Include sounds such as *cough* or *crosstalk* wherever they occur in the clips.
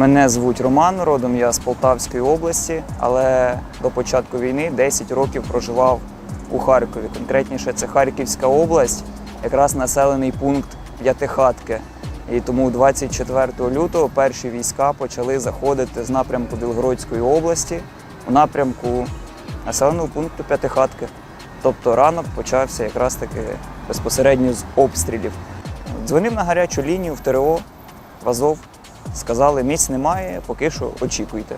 Мене звуть Роман, родом я з Полтавської області, але до початку війни 10 років проживав у Харкові. Конкретніше, це Харківська область, якраз населений пункт П'ятихатки. І тому 24 лютого перші війська почали заходити з напрямку Білгородської області у напрямку населеного пункту П'ятихатки. Тобто ранок почався якраз таки безпосередньо з обстрілів. Дзвонив на гарячу лінію в ТРО в Азов. Сказали, місць немає, поки що очікуйте.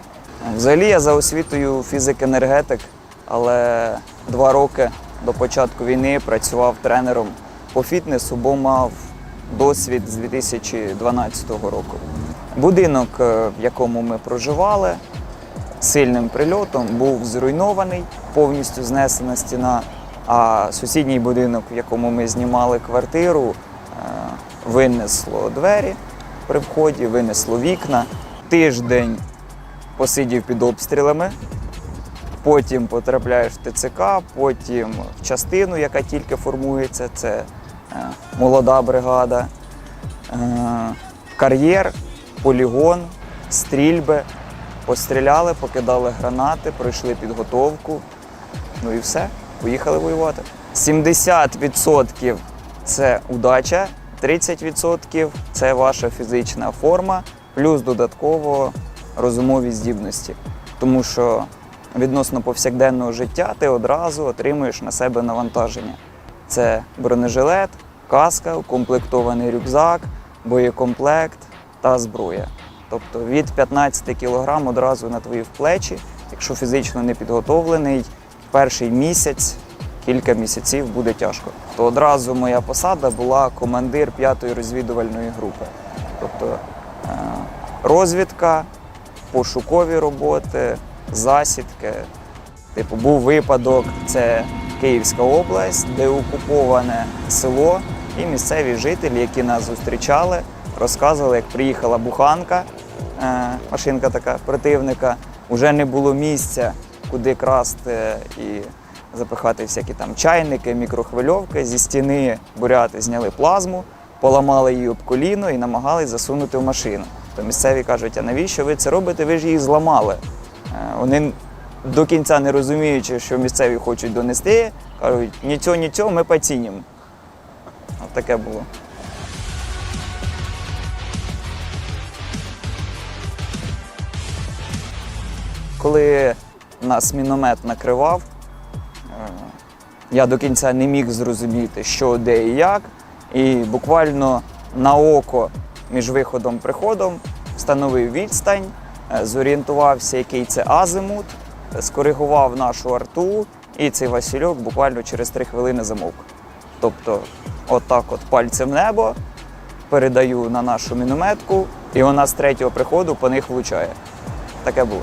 Взагалі я за освітою фізик-енергетик, але два роки до початку війни працював тренером по фітнесу, бо мав досвід з 2012 року. Будинок, е, в якому ми проживали, сильним прильотом був зруйнований, повністю знесена стіна. А сусідній будинок, в якому ми знімали квартиру, е, винесло двері при вході, винесло вікна. Тиждень посидів під обстрілами, потім потрапляєш в ТЦК, потім в частину, яка тільки формується, це е, молода бригада, е, кар'єр, полігон, стрільби. Постріляли, покидали гранати, пройшли підготовку. Ну і все, поїхали воювати. 70% це удача, 30% це ваша фізична форма, плюс додатково розумові здібності. Тому що відносно повсякденного життя ти одразу отримуєш на себе навантаження. Це бронежилет, каска, укомплектований рюкзак, боєкомплект та зброя. Тобто від 15 кг одразу на твої плечі, якщо фізично не підготовлений, перший місяць, кілька місяців буде тяжко. То одразу моя посада була командир 5-ї розвідувальної групи. Тобто е, розвідка, пошукові роботи, засідки. Типу, був випадок, це Київська область, де окуповане село, і місцеві жителі, які нас зустрічали, розказували, як приїхала буханка, е, машинка така противника. Уже не було місця, куди красти і запихати всякі там чайники, мікрохвильовки. Зі стіни буряти зняли плазму, поламали її об коліно і намагались засунути в машину. То місцеві кажуть, а навіщо ви це робите? Ви ж її зламали. Е, Вони до кінця не розуміючи, що місцеві хочуть донести, кажуть, нічого, нічого, ми поцінимо. От таке було. Коли нас міномет накривав, я до кінця не міг зрозуміти, що, де і як. І буквально на око між виходом і приходом встановив відстань, е, зорієнтувався, який це азимут, скоригував нашу арту, і цей Васильок буквально через три хвилини замовк. Тобто, отак от пальцем небо передаю на нашу мінометку, і вона з третього приходу по них влучає. Таке було.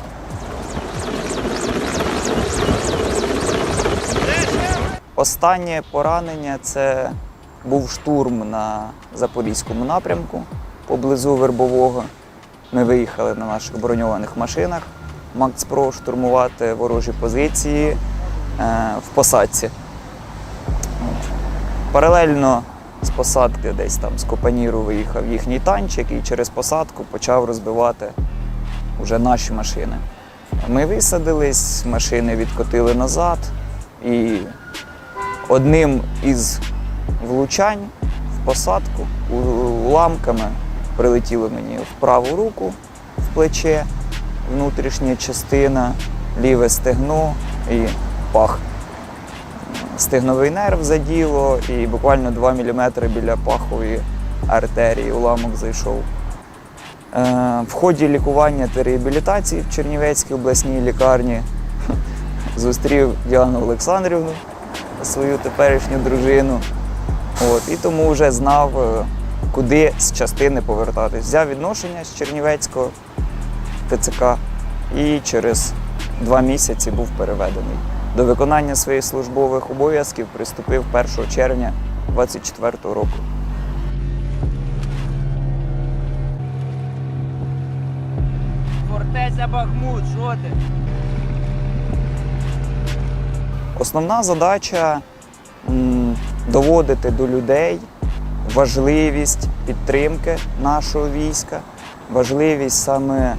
Останнє поранення це був штурм на Запорізькому напрямку поблизу Вербового. Ми виїхали на наших броньованих машинах Макс-Про штурмувати ворожі позиції е, в посадці. Паралельно з посадки десь там з Копаніру виїхав їхній танчик і через посадку почав розбивати вже наші машини. Ми висадились, машини відкотили назад і одним із влучань в посадку уламками прилетіло мені в праву руку, в плече, внутрішня частина, ліве стегно і пах. Стегновий нерв заділо і буквально 2 мм біля пахової артерії уламок зайшов. Е, В ході лікування та реабілітації в Чернівецькій обласній лікарні *laughs* зустрів Діану Олександрівну, свою теперішню дружину. От, і тому вже знав, е, куди з частини повертатись. Взяв відношення з Чернівецького ТЦК і через два місяці був переведений. До виконання своїх службових обов'язків приступив 1 червня 2024 року. Фортеця Бахмут, що ти? Основна задача доводити до людей важливість підтримки нашого війська, важливість саме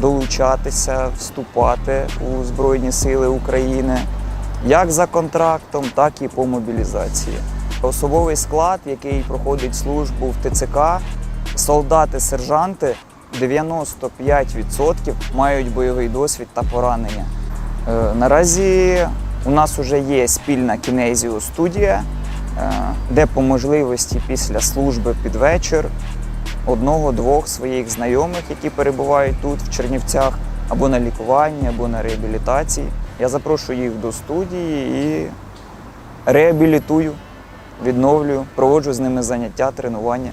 долучатися, вступати у Збройні Сили України як за контрактом, так і по мобілізації. Особовий склад, який проходить службу в ТЦК, солдати, сержанти 95% мають бойовий досвід та поранення. Е, Наразі у нас вже є спільна кінезіо студія, е, де по можливості після служби під вечір одного-двох своїх знайомих, які перебувають тут, в Чернівцях, або на лікуванні, або на реабілітації. Я запрошую їх до студії і реабілітую, відновлюю, проводжу з ними заняття, тренування.